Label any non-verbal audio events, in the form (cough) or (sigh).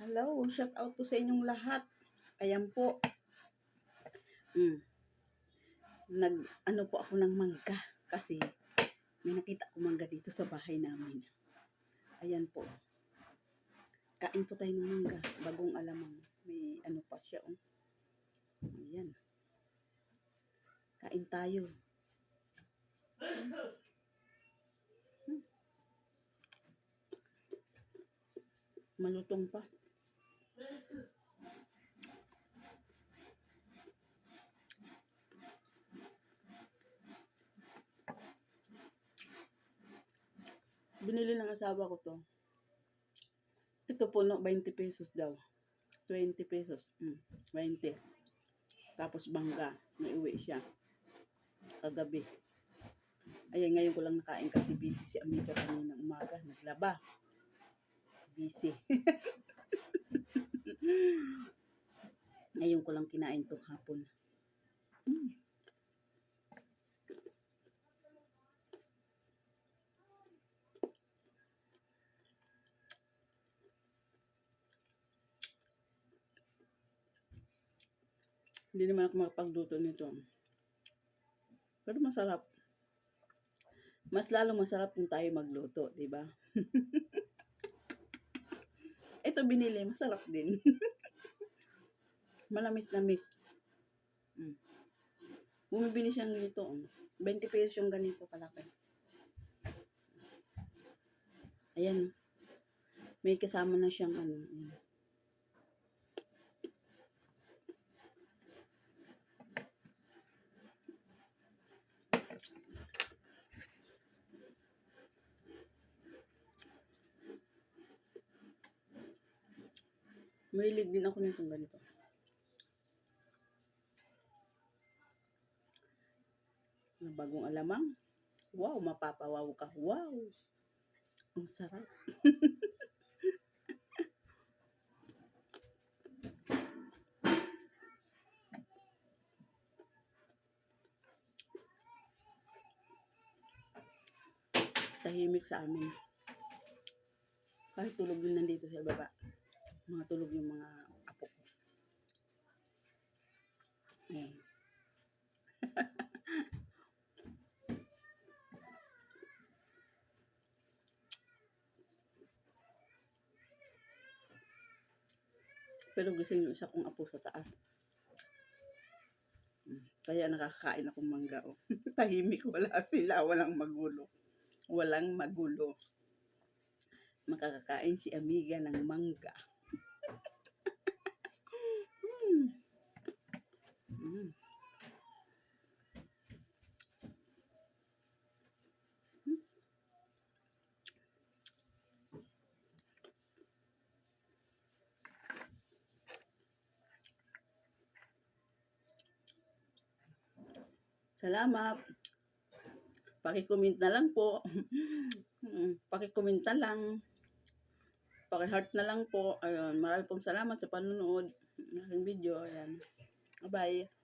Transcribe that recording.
Hello, shout out po sa inyong lahat. Ayan po. Mm. Nag, ano po ako ng mangga kasi may nakita ko mangga dito sa bahay namin. Ayan po. Kain po tayo ng mangga. Bagong alamang. May ano pa siya. Oh. Ayan. Kain tayo. Hmm. Malutong pa. Binili ng asawa ko to. Ito puno, 20 pesos daw. 20 pesos. Mm, 20. Tapos bangga. May uwi siya. Kagabi. Ayan, ngayon ko lang nakain kasi busy si Amiga kanina umaga. Naglaba. Busy. (laughs) ngayon ko lang kinain tong hapon. Mm. Hindi naman ako makapagluto nito. Pero masarap. Mas lalo masarap kung tayo magluto, di ba? (laughs) Ito binili, masarap din. (laughs) Malamis-lamis. Mm. Bumibili siyang dito. oh. 20 pesos yung ganito kalaki. Ayan. May kasama na siyang ano. Ayan. Mahilig din ako nitong ganito. Na bagong alamang. Wow, mapapawaw ka. Wow. Ang sarap. (laughs) Tahimik sa amin. Kahit tulog din nandito sa baba mga tulog yung mga apo ko. Ayan. (laughs) Pero gising yung isa kong apo sa taas. Mm, Kaya nakakakain akong mangga. Oh. (laughs) Tahimik, wala sila, walang magulo. Walang magulo. Makakakain si Amiga ng mangga. Mm. Salamat. Paki-comment na lang po. (laughs) Mm, Paki-comment na lang. Paki-heart na lang po. Ayun, marami pong salamat sa panonood ng video. Ayan. Bye-bye.